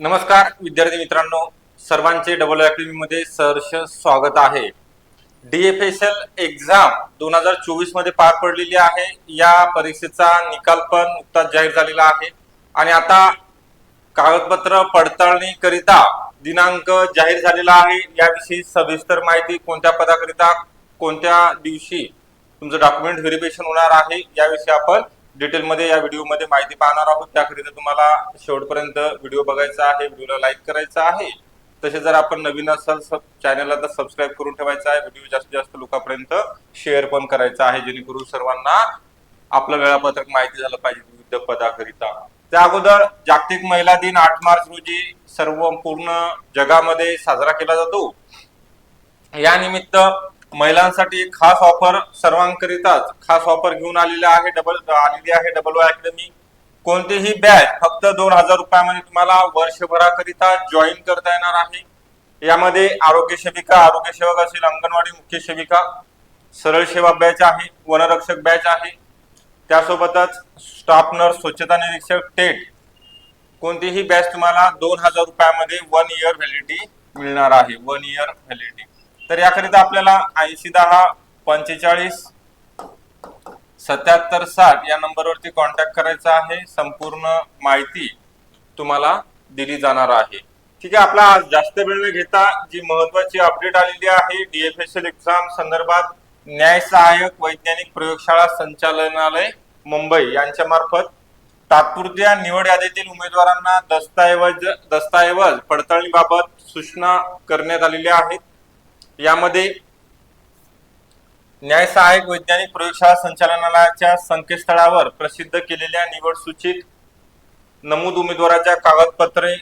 नमस्कार विद्यार्थी मित्रांनो. सर्वांचे डबल अकॅडमी मध्ये सहर्ष स्वागत आहे. डीएफएसएल एक्झाम दोन हजार चोवीसमध्ये पार पडलेली आहे. या परीक्षेचा निकाल पण नुकताच जाहीर झालेला आहे. आणि आता कागदपत्र पडताळणी करिता दिनांक जाहीर झालेला आहे. याविषयी सविस्तर माहिती कोणत्या पदाकरिता कोणत्या दिवशी तुमचं डॉक्युमेंट व्हेरिफिकेशन होणार आहे याविषयी आपण डिटेलमध्ये या व्हिडिओमध्ये माहिती पाहणार आहोत. त्याकरिता तुम्हाला शेवटपर्यंत व्हिडिओ बघायचा आहे व्हिडिओला लाईक करायचा आहे. तसे जर आपण नवीन असाल चॅनलला तर सबस्क्राईब करून ठेवायचा आहे. व्हिडिओ जास्तीत जास्त लोकांपर्यंत शेअर पण करायचा आहे जेणेकरून सर्वांना आपलं वेळापत्रक माहिती झालं पाहिजे विविध पदाकरिता. त्या अगोदर जागतिक महिला दिन आठ मार्च रोजी सर्व पूर्ण जगामध्ये साजरा केला जातो. या निमित्त महिलांसाठी एक खास ऑफर सर्वांकरिताच खास ऑफर घेऊन आलेली आहे डबल आलेली आहे डबल अकॅडमी कोणतीही बॅच फक्त दोन हजार रुपयामध्ये तुम्हाला वर्षभराकरिता जॉईन करता येणार आहे. यामध्ये आरोग्य सेविका आरोग्य सेवक असेल अंगणवाडी मुख्य सेविका सरळ सेवा बॅच आहे वनरक्षक बॅच आहे. त्यासोबतच स्टाफ नर्स स्वच्छता निरीक्षक टेट कोणतीही बॅच तुम्हाला दोन हजार रुपयामध्ये वन इयर व्हॅलिडिटी मिळणार आहे. वन इयर व्हॅलिडिटी तर याकरिता आपल्याला ऐंशी दहा पंचेचाळीस सत्याहत्तर साठ या नंबरवरती कॉन्टॅक्ट करायचा आहे. संपूर्ण माहिती तुम्हाला दिली जाणार आहे. ठीक आहे आपला आज जास्त वेळ न घेता जी महत्वाची अपडेट आलेली आहे डीएफएसएल एक्झाम संदर्भात न्याय सहाय्यक वैज्ञानिक प्रयोगशाळा संचालनालय मुंबई यांच्या मार्फत तात्पुरत्या निवड यादीतील उमेदवारांना दस्तऐवज दस्तऐवज पडताळणीबाबत सूचना करण्यात आलेल्या आहेत. यामध्ये न्याय सहाय्यक वैज्ञानिक प्रयोगशाळा संचालनालयाच्या संकेतस्थळावर प्रसिद्ध केलेल्या निवड सूचित नमूद उमेदवाराच्या कागदपत्रे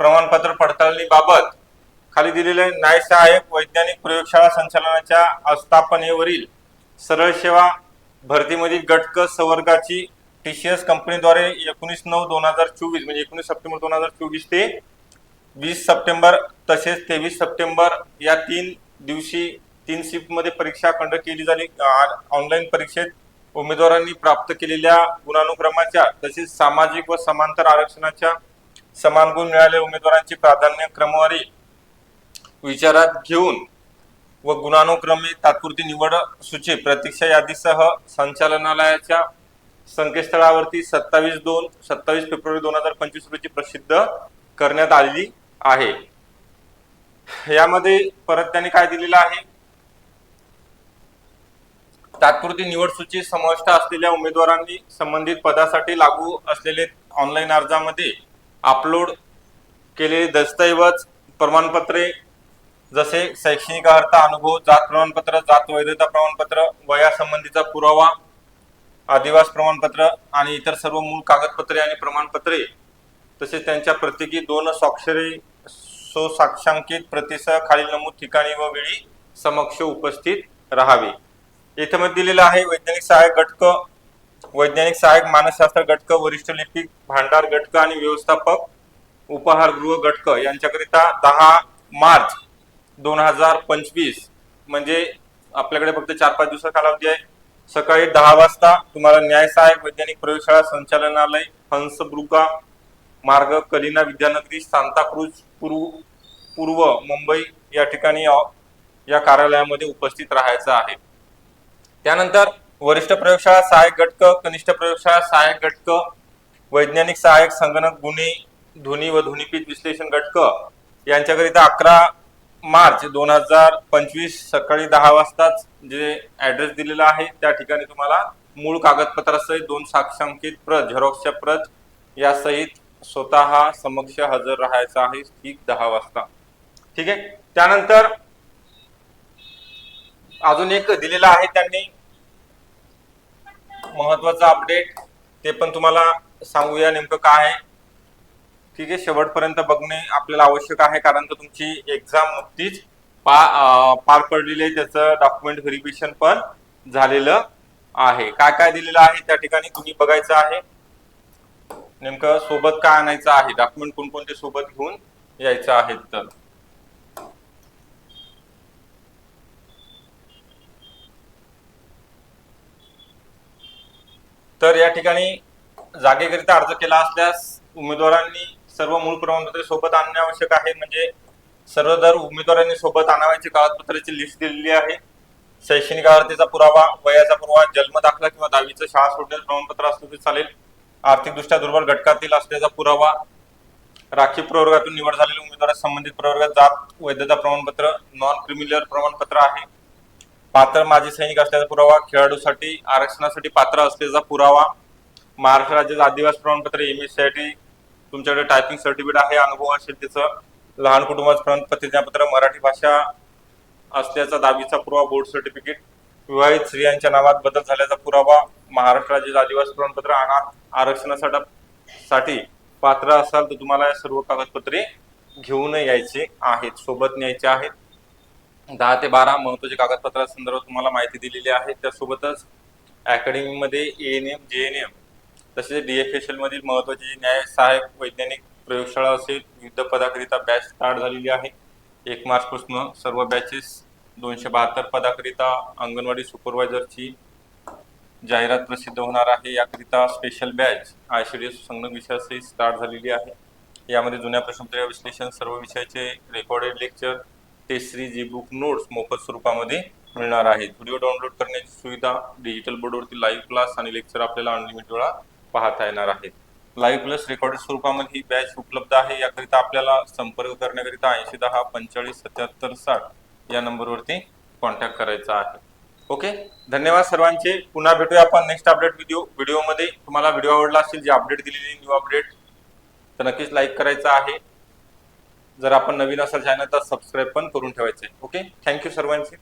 प्रमाणपत्र पडताळणीबाबत खाली दिलेले न्याय सहाय्यक वैज्ञानिक प्रयोगशाळा संचालनाच्या आस्थापनेवरील सरळ सेवा भरतीमधील गटक संवर्गाची एस कंपनीद्वारे एकोणीस नऊ दोन हजार चोवीस म्हणजे एकोणीस सप्टेंबर दोन हजार चोवीस ते वीस सप्टेंबर तसेच तेवीस सप्टेंबर या तीन दिवशी तीन शिफ्टमध्ये परीक्षा अखंड केली झाली ऑनलाईन परीक्षेत उमेदवारांनी प्राप्त केलेल्या गुणानुक्रमाच्या तसेच सामाजिक व समांतर आरक्षणाच्या समान गुण मिळालेल्या उमेदवारांची प्राधान्य क्रमवारी विचारात घेऊन व गुणानुक्रमे तात्पुरती निवड सूची प्रतीक्षा यादीसह संचालनालयाच्या संकेतस्थळावरती सत्तावीस दोन सत्तावीस फेब्रुवारी दोन हजार पंचवीस रोजी प्रसिद्ध करण्यात आलेली आहे. यामध्ये परत त्यांनी काय दिलेलं आहे? तात्पुरती निवड सूची समाविष्ट असलेल्या उमेदवारांनी संबंधित पदासाठी लागू असलेले ऑनलाईन अर्जामध्ये अपलोड केलेले दस्तऐवज प्रमाणपत्रे जसे शैक्षणिक अर्हता अनुभव जात प्रमाणपत्र जात वैधता प्रमाणपत्र वयासंबंधीचा पुरावा आदिवास प्रमाणपत्र आणि इतर सर्व मूळ कागदपत्रे आणि प्रमाणपत्रे तसेच त्यांच्या प्रत्येकी दोन स्वाक्षरी स्वसाक्षांकित प्रतिसह खालील नमूद ठिकाणी व वेळी समक्ष उपस्थित राहावे. येथे मध्ये दिलेलं आहे वैज्ञानिक सहाय्यक घटक वैज्ञानिक सहाय्यक मानसशास्त्र घटक वरिष्ठ लिपिक भांडार घटक आणि व्यवस्थापक उपहारगृह घटक यांच्याकरिता दहा मार्च दोन हजार पंचवीस म्हणजे आपल्याकडे फक्त चार पाच दिवसा कालावधी आहे. सकाळी दहा वाजता तुम्हाला न्याय सहाय्यक वैज्ञानिक प्रयोगशाळा संचालनालय हंसब्रुका मार्ग कलिना विद्यानगरी सांताक्रूज पूर्व पूर्व मुंबई या ठिकाणी या कार्यालयामध्ये उपस्थित राहायचं आहे. त्यानंतर वरिष्ठ प्रयोगशाळा सहाय्यक घटक कनिष्ठ प्रयोगशाळा सहाय्यक घटक वैज्ञानिक सहाय्यक संगणक गुन्हे ध्वनी व ध्वनिपीठ विश्लेषण घटक यांच्याकरिता अकरा मार्च दोन हजार पंचवीस सकाळी दहा वाजताच जे ऍड्रेस दिलेला आहे त्या ठिकाणी तुम्हाला मूळ कागदपत्रासहित दोन साक्षांकित प्रत झेरॉक्सच्या प्रत यासहित स्वतः समक्ष हजर राहायचा आहे ठीक दहा वाजता. ठीक आहे? त्यानंतर अजून एक दिलेला आहे त्यांनी. महत्त्वाचा अपडेट ते पण तुम्हाला सांगूया नेमकं काय आहे. ठीक आहे? शेवटपर्यंत बघणे आपल्याला आवश्यक आहे कारण तर तुमची एक्झाम नुकतीच पा पार पडलेली आहे त्याचं डॉक्युमेंट व्हेरिफिकेशन पण झालेलं आहे. काय काय दिलेलं आहे? त्या ठिकाणी तुम्ही बघायचं आहे. नेमकं सोबत काय आणायचं आहे? डॉक्युमेंट कोणकोणते सोबत घेऊन यायचं आहे तर. तर या ठिकाणी जागेकरिता अर्ज केला असल्यास उमेदवारांनी सर्व मूळ प्रमाणपत्रे सोबत आणणे आवश्यक आहे. म्हणजे सर्व दर उमेदवारांनी सोबत आणावयाची कागदपत्राची लिस्ट दिलेली आहे. शैक्षणिक अर्हतेचा पुरावा वयाचा पुरावा जन्म दाखला किंवा दहावीचं शाळा सोडण्याचं प्रमाणपत्र असलं तरी चालेल. आर्थिकदृष्ट्या दुर्बल घटकातील असल्याचा पुरावा राखीव प्रवर्गातून निवड झालेल्या उमेदवारास संबंधित प्रवर्गात जात वैधता प्रमाणपत्र नॉन क्रिमिनल प्रमाणपत्र आहे. पात्र माजी सैनिक असल्याचा पुरावा खेळाडूसाठी आरक्षणासाठी पात्र असल्याचा पुरावा महाराष्ट्र राज्याचं आदिवासी प्रमाणपत्र एम एस तुमच्याकडे टायपिंग सर्टिफिकेट आहे अनुभव असेल त्याचं लहान कुटुंबाचं प्रमाणपत्र मराठी भाषा असल्याचा दावीचा पुरावा बोर्ड सर्टिफिकेट विवाहित स्त्रियांच्या नावात बदल झाल्याचा पुरावा महाराष्ट्र राज्य आदिवासी प्रमाणपत्र अनाथ आरक्षणासाठी साठी पात्र असाल तर तुम्हाला या सर्व कागदपत्रे घेऊन यायचे आहेत सोबत न्यायचे आहेत. दहा ते बारा महत्त्वाचे कागदपत्रासंदर्भात तुम्हाला माहिती दिलेली आहे. त्यासोबतच अकॅडमीमध्ये A N M J N M तसेच डी एफ एस एलमधील महत्वाची न्याय सहाय्यक वैज्ञानिक प्रयोगशाळा असेल विविध पदाकरिता बॅच स्टार्ट झालेली आहे. एक मार्च पासून सर्व बॅचेस दोनशे बहात्तर पदाकरिता अंगणवाडी सुपरवायझरची जाहिरात प्रसिद्ध होणार आहे. याकरिता special batch I C D S संगणक विषयासही स्टार्ट झालेली आहे. यामध्ये जुन्या प्रश्नपत्रिका विश्लेषण सर्व विषयाचे recorded lecture test series e book notes मोफत स्वरूपामध्ये मिळणार आहेत. व्हिडिओ डाउनलोड करण्याची सुविधा डिजिटल बोर्डवरती लाईव्ह क्लास आणि लेक्चर आपल्याला अनलिमिटेड वेळा पाहता येणार आहेत. लाईव्ह प्लस रेकॉर्डेड स्वरूपामध्ये ही बॅच उपलब्ध आहे. याकरिता आपल्याला संपर्क करण्याकरिता ऐंशी दहा पंचेचाळीस सत्याहत्तर साठ या नंबरवरती कॉन्टॅक्ट करायचा आहे. ओके धन्यवाद सर्वांचे. पुन्हा भेटूया आपण नेक्स्ट अपडेट व्हिडिओ व्हिडिओमध्ये तुम्हाला व्हिडिओ आवडला असेल जे अपडेट दिलेली न्यू अपडेट तर नक्कीच लाईक करायचं आहे. जर आपण नवीन असाल चॅनल तर सबस्क्राईब पण करून ठेवायचं आहे. ओके थँक्यू सर्वांचे.